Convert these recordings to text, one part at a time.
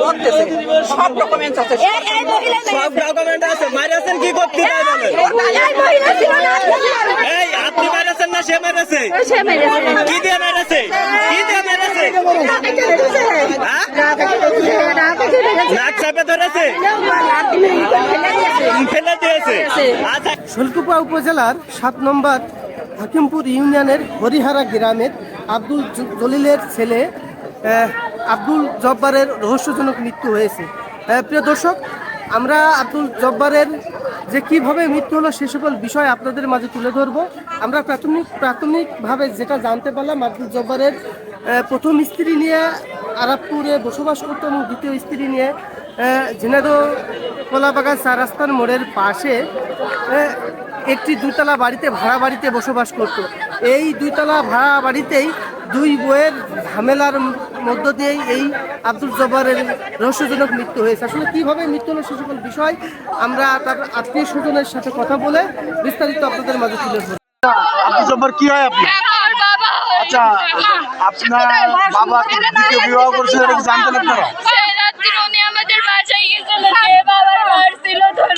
করতেছে সব ডকুমেন্টস আছে। এই এই মহিলা সব ডকুমেন্ট আছে। মারিয়াছেন কি করতে তাই এই না। এই আপনি মারিয়াছেন না সে মেরেছে কি দিয়ে মেরেছে কি দিয়ে মেরেছে হ্যাঁ? নাক চাপে ধরেছে? ফেলে দিয়েছে। আচ্ছা। শোলকুপা উপজেলার সাত নম্বর হাকিমপুর ইউনিয়নের হরিহারা গ্রামের আব্দুল জলিলের ছেলে আব্দুল জব্বারের রহস্যজনক মৃত্যু হয়েছে। প্রিয় দর্শক, আমরা আব্দুল জব্বারের যে কীভাবে মৃত্যু হলো সে সকল বিষয় আপনাদের মাঝে তুলে ধরব। আমরা প্রাথমিক প্রাথমিকভাবে যেটা জানতে পারলাম, আব্দুল জব্বারের প্রথম স্ত্রী নিয়ে আরাবপুরে বসবাস করতো এবং দ্বিতীয় স্ত্রী নিয়ে ঝিনাইদহ কলাবাগান চার রাস্তার মোড়ের পাশে একটি দুইতলা বাড়িতে, ভাড়া বাড়িতে বসবাস করত। এই দুইতলা ভাড়া বাড়িতেই দুই বইয়ের ঝামেলার মধ্য দিয়েই এই আব্দুল জব্বারের রহস্যজনক মৃত্যু হয়েছে। আসলে কীভাবে মৃত্যু হলো সে সকল বিষয় আমরা তার আত্মীয় স্বজনের সাথে কথা বলে বিস্তারিত আপনাদের মাঝে তুলে ধরব। আব্দুল জব্বার কি হয় আপনি আচ্ছা আপনার বাবা দ্বিতীয় বিবাহ করছিল এটা কি জানতেন আপনারা?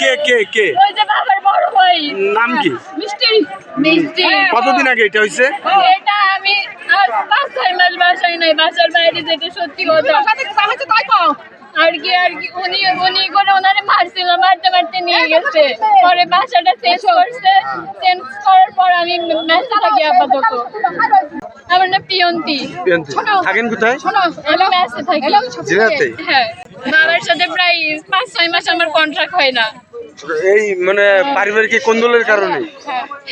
কে কে কে? ওই যে বাবার বড় ভাই নাম কি কতদিন আগে এটা হয়েছে? এটা আমি আর কি আর কি উনি উনি করে ওনারে মারছিল মারতে মারতে নিয়ে গেছে পরে বাসাটা চেঞ্জ করছে চেঞ্জ করার পর আমি মেসে থাকি আপাতত আমার না পিয়ন্তি থাকেন কোথায় আমি মেসে থাকি হ্যাঁ বাবার সাথে প্রায় পাঁচ ছয় মাস আমার কন্ট্রাক্ট হয় না এই মানে পারিবারিক কোন্দলের কারণে?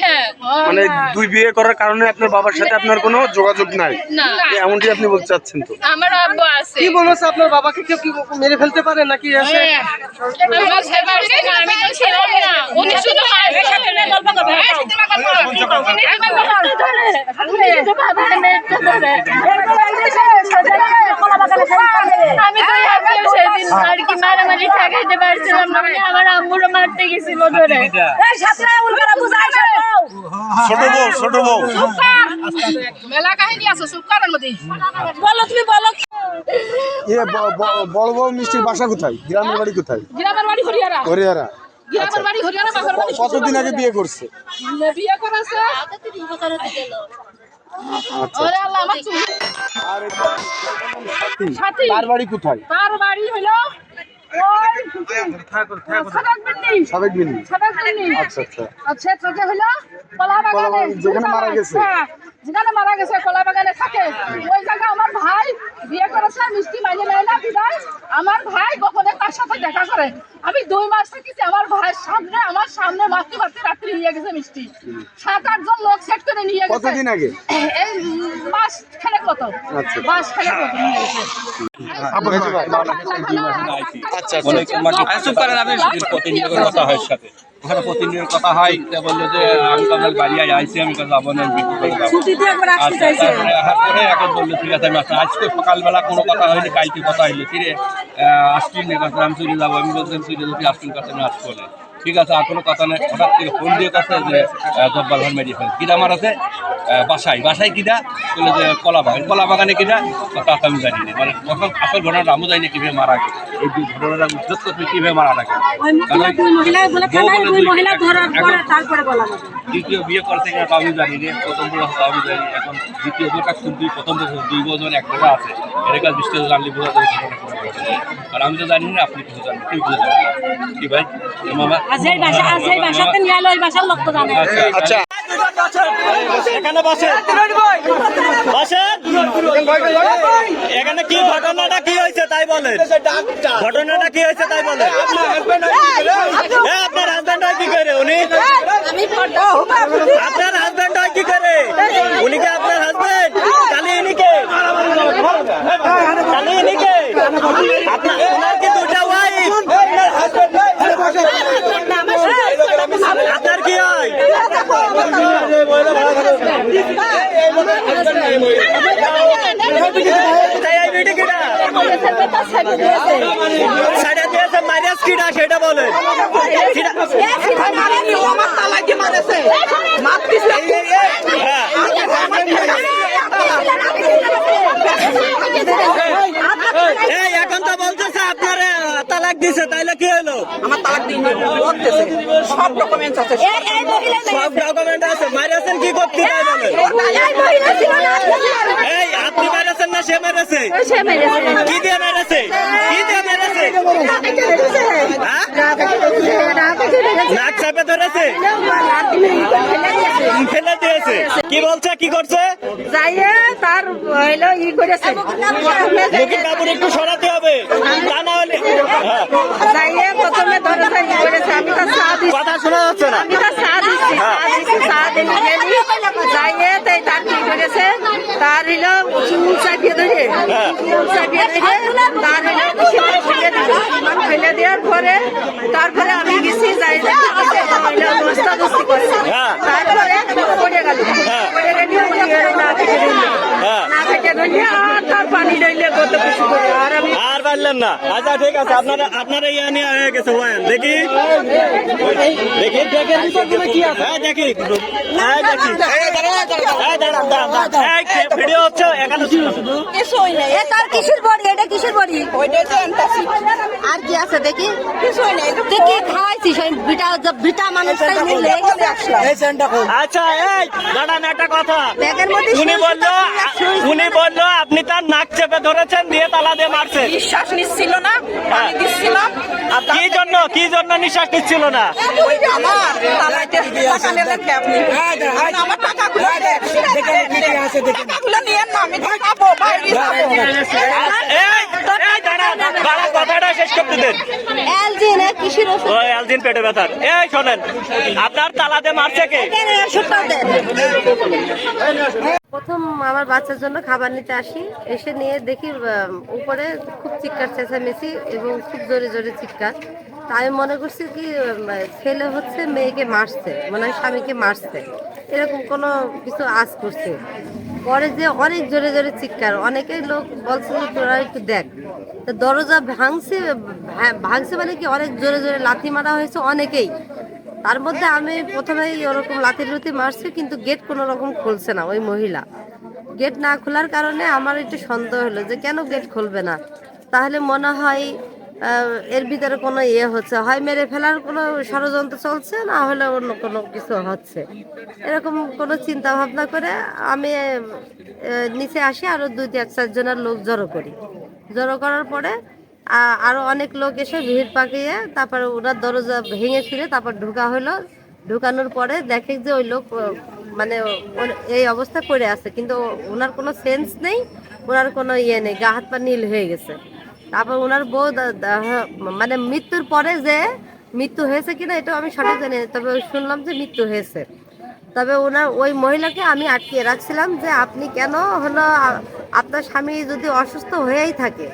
হ্যাঁ। মানে দুই বিয়ে করার কারণে আপনার বাবার সাথে আপনার কোনো যোগাযোগ নাই? এমনটি আপনি বলতে চাচ্ছেন তো? আমার আব্বু আছে। কি মনে হচ্ছে আপনার বাবাকে কেউ কি মেরে ফেলতে পারে নাকি আসে আমি বুঝতে পারছি না। আমি তো আমি আর কি মারামারি ঠেকাইতে পারছিলাম না মানে আমার আম্মুরও মারতে গেছিল ধরে ছোট বউ ছোট বউ। মেলা কাহিনী আছে চুপ করার মধ্যে। বলো তুমি বলো। ইয়ে বড় বউ মিষ্টির বাসা কোথায়? গ্রামের বাড়ি কোথায়? গ্রামের বাড়ি হরিয়ারা হরিয়ারা বাড়ি বাড়ি কতদিন আগে বিয়ে করছে? বিয়ে করেছে? আচ্ছা। আমার চুল। আর এই সাথী তার বাড়ি কোথায়? তার বাড়ি হলো আচ্ছা আচ্ছা। আচ্ছা কলাবাগান, যেখানে মারা গেছে। হ্যাঁ, মারা গেছে কলা বাগানে থাকে। ওই জায়গা আমার ভাই বিয়ে করেছে মিষ্টি মাইনে নেয় না বিদায়। আমার ভাই গোপনে তার সাথে দেখা করে আমি দুই মাস থেকেছি আমার ভাইয়ের সামনে আমার সামনে মাতৃ মাতৃ রাত্রি নিয়ে গেছে মিষ্টি সাত আটজন লোক সেট করে নিয়ে গেছে কতদিন আগে এই মাস খেলে কত আচ্ছা। মাস খেলে কত নিয়ে গেছে আচ্ছা চুপ করেন আপনি আচ্ছা কথা হয় সাথে ওখানে প্রতিদিনের কথা হয় তা বলল যে আমি কাল বাড়ি আইছি আমি কাল যাব না তারপরে এখন বলল ঠিক আছে আমি আজকে সকালবেলা কোনো কথা হয়নি কালকে কথা হইল। ফিরে আসছিন কাছে আমি চলে যাব আমি বলছিলাম চলে যাবি আসছিন কাছে আমি আসব না। ঠিক আছে আর কোনো কথা নেই। হঠাৎ থেকে ফোন দিয়ে কাছে যে জব্বার ভাই মেডিসিন কিনা আমার আছে? বাসাই বাসায়। বাসায় কিনা বলল যে কলা বাগান। কলা বাগানে কিনা তা আমি জানি না। মানে তখন আসল ঘটনাটা আমি জানি না কীভাবে মারা গেছে। এই যে ঘটনাটা উদ্যোগ করতে কীভাবে মারা থাকে কারণ বলে দ্বিতীয় বিয়ে করতে গেলে তো আমি জানি না প্রথম বলে হয়তো আমি জানি এখন দ্বিতীয় বউটা শুনছি প্রথম বছর দুই বছর এক জায়গা আছে। এর কাছে বৃষ্টি জানলে বোঝা যাবে। আর আমি তো জানি না আপনি কিছু জানেন কেউ কিছু জানেন কি ভাই? মামা আজের ভাষা আজের ভাষাতে নিয়ে ওই ভাষার লোক তো জানে। আচ্ছা এখানে বসেন বসেন এখানে কি ঘটনাটা কি হয়েছে তাই বলেন। ঘটনাটা কি হয়েছে তাই বলেন। হাজবেন্ড হয় কি করে? উনি আপনার হাজবেন্ড হয় কি করে? উনি কি আপনার হাজবেন্ড? কালি ইনি কে? কালি ইনি কি? সেটা এখন তো বলতেছে আপনারা তালাক দিছে তাইলে কি হলো আমার তালাক দিন সব ডকুমেন্টস আছে কি দিয়ে মেরেছে কি দিয়ে মেরেছে হ্যাঁ? নাক চাপে ধরেছে? ফেলে দিয়েছে। কি বলছে? কি করছে? যাইয়ে তার হইল ই করেছে। মুখের কাপড় একটু সরাতে হবে। তা না হলে হ্যাঁ, যাইয়ে প্রথমে ধরে ই করেছে। আমি তো দিছি। কথা শোনা যাচ্ছে না। আমি তো চা দিচ্ছি চা দিচ্ছি চা দিলি গেলি যাইয়ে তাই তার হইল চুল চাপিয়ে ধরে চুল চাপিয়ে ধরে তার হইল সীমান ফেলে ফেলে দেওয়ার পরে তারপরে আমি গেছি যাই দোস্তা দোস্তি করছে হ্যাঁ। তারপরে পড়ে গেল হ্যাঁ। পড়ে গেলে না কেটে ধরলে হ্যাঁ। না কেটে ধরলে আর তার পানি রইলে কত কিছু করে আর আমি আর পারলেন না আচ্ছা ঠিক আছে আপনারা আপনারা ইয়া নিয়ে হয়ে গেছে ওয়ান দেখি দেখি কি আছে হ্যাঁ দেখি হ্যাঁ দেখি দাঁড়ান। এই ভিডিও হচ্ছে এখানে কিছুই নেই। এ তার কিসের বড়ি? এটা কিসের বড়ি? ওইটাই তো আনতাছি আর কি আছে দেখি? কিছুই নেই তুই কি খাওয়াইছিস ওই বিটা বিটা মানুষটাই নিলে বলে? আসলাম আচ্ছা এই দাঁড়ান একটা কথা। ব্যাগের মধ্যে উনি বলল শুয়ে উনি বলল আপনি তার নাক চেপে ধরেছেন দিয়ে তালা দিয়ে মারছেন। বিশ্বাস নিচ্ছিল না পানি দিচ্ছিলাম। আর কি জন্য? কি জন্য নিঃশ্বাস নিচ্ছিল না? ওই আমার তালাইতে টাকা নেবেন কে আপনি। আমার টাকাগুলো দেন। টাকাগুলো নিয়েন না আমি খাব বাইরে খাব। এই এই দাঁড়ান দাঁড়ান কথাটা শেষ করতে দেন। এলজিন এ কিসের ওষুধ? ওই আলদিন পেটে ব্যথার। এই শোনেন আপনার তালাতে মারছে কে? কেন এই ওষুধটা দেন। প্রথম আমার বাচ্চার জন্য খাবার নিতে আসি। এসে নিয়ে দেখি উপরে খুব চিৎকার চেঁচামেচি এবং খুব জোরে জোরে চিৎকার। তাই আমি মনে করছি কি ছেলে হচ্ছে মেয়েকে মারছে মানে হয় স্বামীকে মারছে। এরকম কোনো কিছু আজ করছে পরে যে অনেক জোরে জোরে চিৎকার অনেকেই লোক বলছে যে, তোরা একটু দেখ। তো দরজা ভাঙছে ভা- ভাঙছে মানে কি অনেক জোরে জোরে লাথি মারা হয়েছে অনেকেই। তার মধ্যে আমি প্রথমেই ওরকম লাথি লুথি মারছি, কিন্তু গেট কোনো রকম খুলছে না ওই মহিলা। গেট না খোলার কারণে আমার একটু সন্দেহ হলো যে, কেন গেট খুলবে না? তাহলে মনে হয় এর ভিতরে কোনো ইয়ে হচ্ছে। হয় মেরে ফেলার কোনো ষড়যন্ত্র চলছে, না হলে অন্য কোনো কিছু হচ্ছে। এরকম কোনো চিন্তা ভাবনা করে আমি নিচে আসি আরও দুই এক চারজনের লোক জড়ো করি। জড়ো করার পরে আরও অনেক লোক এসে ভিড় পাকিয়ে, তারপরে ওনার দরজা ভেঙে ফিরে তারপর ঢোকা হলো। ঢুকানোর পরে দেখে যে ওই লোক মানে এই অবস্থা করে আছে। কিন্তু ওনার কোনো সেন্স নেই, ওনার কোনো ইয়ে নেই, গা হাত পা নীল হয়ে গেছে। তারপর ওনার বউ হ্যাঁ, মানে মৃত্যুর পরে যে মৃত্যু হয়েছে কিনা এটাও আমি সঠিক জানি তবে শুনলাম যে মৃত্যু হয়েছে। তবে ওনার ওই মহিলাকে আমি আটকিয়ে রাখছিলাম যে আপনি কেন হলো আপনার স্বামী যদি অসুস্থ হয়েই থাকে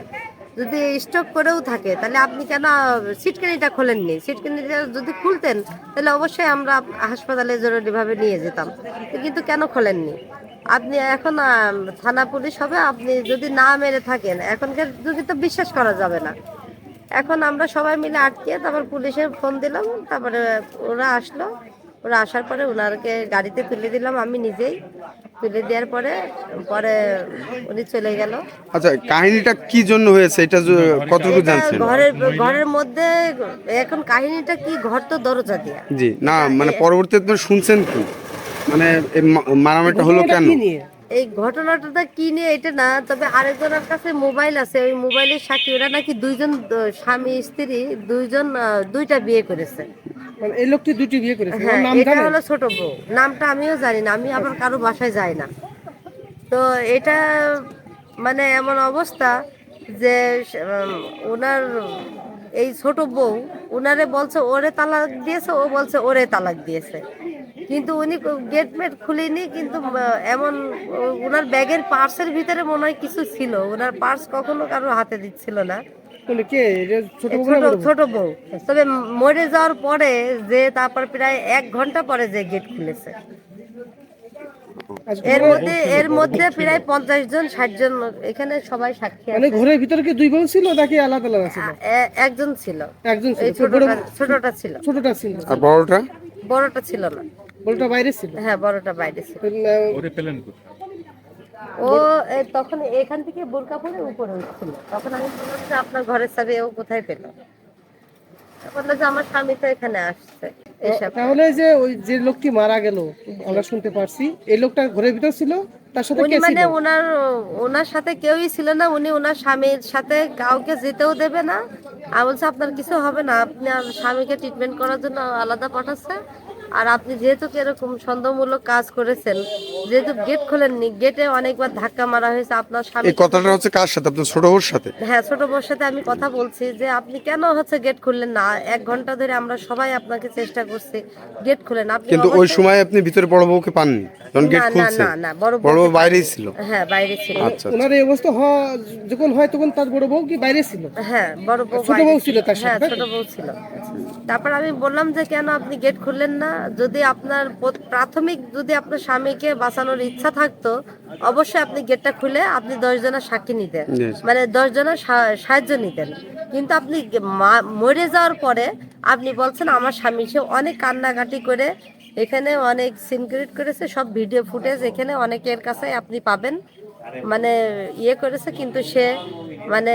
যদি স্ট্রোক করেও থাকে তাহলে আপনি কেন সিটকানিটা খোলেননি? সিটকানিটা যদি খুলতেন তাহলে অবশ্যই আমরা হাসপাতালে জরুরিভাবে নিয়ে যেতাম। কিন্তু কেন খোলেননি? আপনি এখন থানা পুলিশ হবে আপনি যদি না মেরে থাকেন এখনকার যুগে তো বিশ্বাস করা যাবে না। এখন আমরা সবাই মিলে আটকে তারপর পুলিশে ফোন দিলাম তারপরে ওরা আসলো। ওরা আসার পরে ওনারকে গাড়িতে তুলে দিলাম আমি নিজেই। তুলে দেওয়ার পরে পরে উনি চলে গেল। আচ্ছা কাহিনীটা কি জন্য হয়েছে? এটা কতটুকু জানছেন? ঘরের ঘরের মধ্যে এখন কাহিনীটা কি ঘর তো দরজা দিয়া। জি না মানে পরবর্তীতে শুনছেন কি? মানে এই মারামারিটা হলো কেন? এই ঘটনাটা কি নিয়ে? এটা না তবে আরেকজনের কাছে মোবাইল আছে। ওই মোবাইলের সাক্ষী ওরা নাকি দুইজন স্বামী স্ত্রী দুইজন দুইটা বিয়ে করেছে। মানে এই লোকটি দুটি বিয়ে করেছে। হ্যাঁ নাম এটা হলো ছোট বউ। নামটা আমিও জানি না আমি আবার কারও বাসায় যাই না। তো এটা মানে এমন অবস্থা যে ওনার এই ছোট বউ ওনারে বলছে ওরে তালাক দিয়েছে? ও বলছে ওরে তালাক দিয়েছে। কিন্তু উনি গেট মেট খুলিনি কিন্তু এমন ওনার ব্যাগের পার্সের ভিতরে মনে হয় কিছু ছিল। ওনার পার্স কখনো কারও হাতে দিচ্ছিল না। বলে কে? এটা ছোট বউ তবে মরে যাওয়ার পরে যে তারপর প্রায় এক ঘণ্টা পরে যে গেট খুলেছে। আচ্ছা, এর মধ্যে এর মধ্যে প্রায় পঞ্চাশ জন ষাট জন এখানে সবাই সাক্ষী মানে ঘরের ভিতরে কি দুই বউ ছিল নাকি আলাদা আলাদা ছিল? একজন ছিল। একজন ছিল ছোটটা ছিল। ছোটটা ছিল। আর বড়টা? বড়টা ছিল না। বড়টা বাইরে ছিল? হ্যাঁ বড়টা বাইরে ছিল। ও তখন এখান থেকে বোরকা পরে উপরে উঠছিল। তখন আমি বললাম যে আপনার ঘরের চাবি ও কোথায় পেল? বলল যে আমার স্বামী তো এখানে আসছে। তাহলে যে ওই যে লোকটি মারা গেল আমরা শুনতে পারছি এই লোকটা ঘরের ভিতর ছিল? তার সাথে কে মানে ওনার ওনার সাথে কেউই ছিল না। উনি ওনার স্বামীর সাথে কাউকে যেতেও দেবে না। আর বলছে আপনার কিছু হবে না। আপনি স্বামীকে ট্রিটমেন্ট করার জন্য আলাদা পাঠাচ্ছে। আর আপনি যেহেতু এরকম সন্দেহমূলক কাজ করেছেন যেহেতু গেট খোলেননি গেটে অনেকবার ধাক্কা মারা হয়েছে আপনার স্বামী। এই কথাটা হচ্ছে কার সাথে? আপনার ছোট বোর সাথে? হ্যাঁ ছোট বউর সাথে আমি কথা বলছি যে আপনি কেন হচ্ছে গেট খুললেন না? এক ঘণ্টা ধরে আমরা সবাই আপনাকে চেষ্টা করছি গেট খুলেন। আপনি কিন্তু ওই অবশ্যই- সময় আপনি ভিতরে বড় বউকে পাননি যখন গেট না না খুলছে। না না বড় বড় বউ বাইরেই ছিল। হ্যাঁ বাইরে ছিল। আচ্ছা আচ্ছা। ওনার এই অবস্থা হওয়া যখন হয় তখন তার বড় বউ কি বাইরে ছিল? হ্যাঁ বড় বউ ছোট বাইরে বউ ছিল তার সাথে, হ্যাঁ তাই তো? ছোট বউ ছিল। তারপর আমি বললাম যে কেন আপনি গেট খুললেন না? যদি আপনার প্রাথমিক যদি আপনার স্বামীকে বাঁচানোর ইচ্ছা থাকতো অবশ্যই আপনি গেটটা খুলে আপনি দশ জনের সাক্ষী নিতেন। মানে দশ জনের সাহায্য নিতেন। কিন্তু আপনি মরে যাওয়ার পরে আপনি বলছেন আমার স্বামী সে অনেক কান্নাকাটি করে এখানে অনেক সিনক্রিট করেছে সব ভিডিও ফুটেজ এখানে অনেকের কাছে আপনি পাবেন। মানে ইয়ে করেছে কিন্তু সে মানে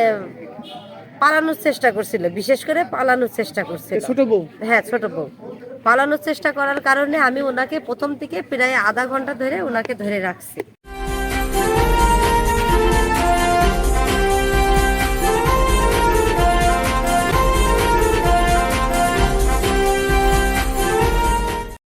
পালানোর চেষ্টা করছিল বিশেষ করে পালানোর চেষ্টা করছিল। ছোট বউ? হ্যাঁ ছোট বউ। পালানোর চেষ্টা করার কারণে আমি ওনাকে প্রথম থেকে প্রায় আধা ঘণ্টা ধরে ওনাকে ধরে রাখছি।